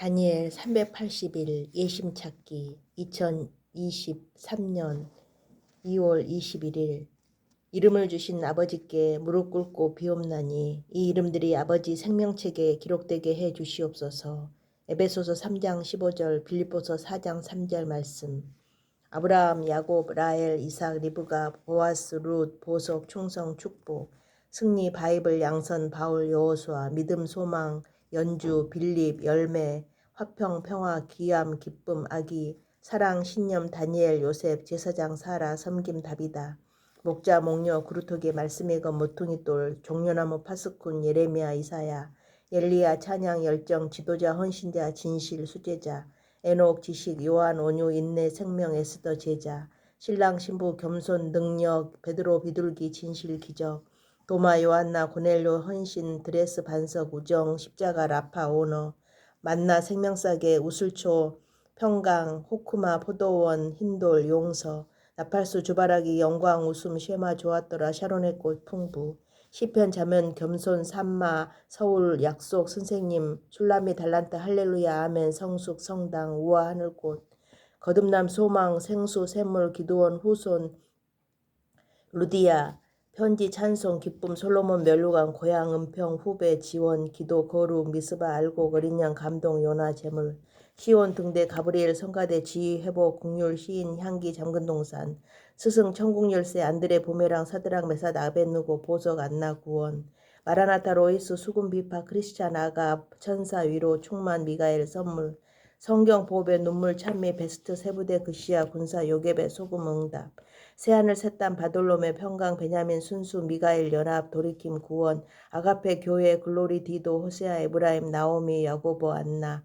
다니엘 380일 예심 찾기 2023년 2월 21일 이름을 주신 아버지께 무릎 꿇고 비옵나니 이 이름들이 아버지 생명책에 기록되게 해 주시옵소서. 에베소서 3장 15절 빌립보서 4장 3절 말씀 아브라함, 야곱, 라헬, 이삭, 리브가, 보아스, 룻, 보석, 충성, 축복 승리, 바이블, 양선, 바울, 여호수아, 믿음, 소망, 연주, 빌립, 열매, 화평, 평화, 기암, 기쁨, 아기, 사랑, 신념, 다니엘, 요셉, 제사장, 사라, 섬김, 다비다, 목자, 목녀, 구루토기, 말씀의 것, 모퉁이 돌, 종려나무, 파스쿤, 예레미야, 이사야, 엘리야, 찬양, 열정, 지도자, 헌신자, 진실, 수제자, 에녹, 지식, 요한, 온유, 인내, 생명, 에스더, 제자, 신랑, 신부, 겸손, 능력, 베드로, 비둘기, 진실, 기적, 도마, 요한나, 고넬료, 헌신, 드레스, 반석, 우정, 십자가, 라파, 오너, 만나, 생명싸게, 우슬초, 평강, 호쿠마, 포도원, 흰돌, 용서, 나팔수, 주바라기, 영광, 웃음, 쉐마, 좋았더라, 샤론의 꽃, 풍부, 시편, 자면, 겸손, 산마, 서울, 약속, 선생님, 술라미, 달란트, 할렐루야, 아멘, 성숙, 성당, 우아, 하늘꽃, 거듭남, 소망, 생수, 샘물, 기도원, 후손, 루디아, 편지, 찬송, 기쁨, 솔로몬, 멸루강, 고향, 은평, 후배, 지원, 기도, 거룩, 미스바, 알고, 어린 양, 감동, 요나, 재물, 시온, 등대, 가브리엘, 성가대, 지휘, 회복, 국률, 시인, 향기, 잠근동산, 스승, 천국열쇠, 안드레, 보메랑, 사드랑, 메사드, 아벤누고, 보석, 안나, 구원, 마라나타, 로이스, 수금, 비파, 크리스찬, 아가, 천사, 위로, 충만, 미가엘, 선물, 성경, 보배, 눈물, 찬미, 베스트, 세부대, 그시아, 군사, 요괴배, 소금, 응답, 새하늘, 새땅, 바돌롬의 평강, 베냐민, 순수, 미가엘, 연합, 돌이킴, 구원, 아가페, 교회, 글로리, 디도, 호세아, 에브라임, 나오미, 야고보, 안나,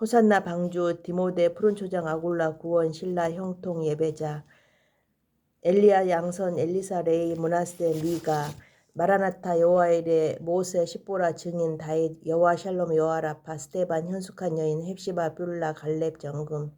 호산나, 방주, 디모데, 푸른 초장, 아굴라, 구원, 신라, 형통, 예배자, 엘리야, 양선, 엘리사, 레이, 문하세, 미가, 마라나타, 여호와일의 모세, 십보라, 증인, 다윗, 여호와 샬롬, 여호와 라파, 스테반, 현숙한 여인, 헵시바, 뷸라, 갈렙, 정금,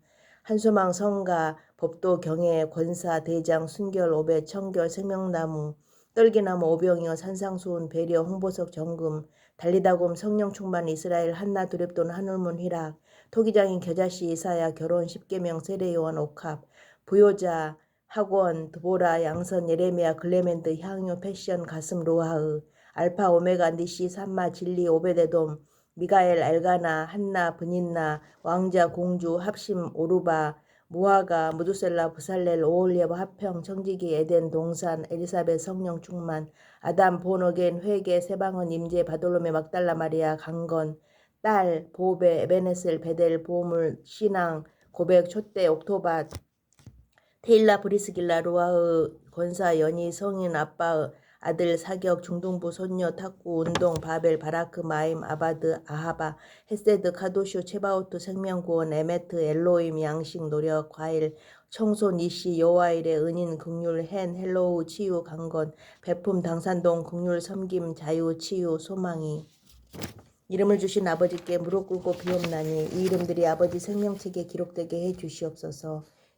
한소망, 성가, 법도, 경애, 권사, 대장, 순결, 오배, 청결, 생명나무, 떨기나무, 오병이어, 산상수훈, 배려, 홍보석, 정금, 달리다곰, 성령 충만, 이스라엘, 한나, 두렵돈, 하늘문, 희락, 토기장인, 겨자씨, 이사야, 결혼, 십계명, 세례요한, 옥합, 부요자, 학원, 드보라, 양선, 예레미야, 글레멘드, 향유, 패션, 가슴, 로하으, 알파, 오메가, 니시, 산마, 진리, 오베데돔, 미가엘, 엘가나, 한나, 브닌나, 왕자, 공주, 합심, 오르바, 무화가, 무두셀라, 부살렐, 오올리브, 하평, 청지기, 에덴, 동산, 엘리사벳, 성령 충만, 아담, 보너겐, 회계, 세방은, 임재, 바돌로메, 막달라 마리아, 강건, 딸, 보베, 에베네셀, 베델, 보물, 신앙, 고백, 촛대, 옥토밭, 테일라, 브리스길라, 루아의, 권사, 연희, 성인, 아빠, 아들, 사격, 중동부, 손녀, 탁구, 운동, 바벨, 바라크, 마임, 아바드, 아하바, 헤세드, 카도쇼, 체바우트, 생명구원, 에메트, 엘로임, 양식, 노력, 과일, 청소, 니시, 여호와일의 은인, 극률, 헨, 헬로우, 치유, 강건, 베품, 당산동, 극률, 섬김, 자유, 치유, 소망이. 이름을 주신 아버지께 무릎 꿇고 비옵나니 이 이름들이 아버지 생명책에 기록되게 해 주시옵소서.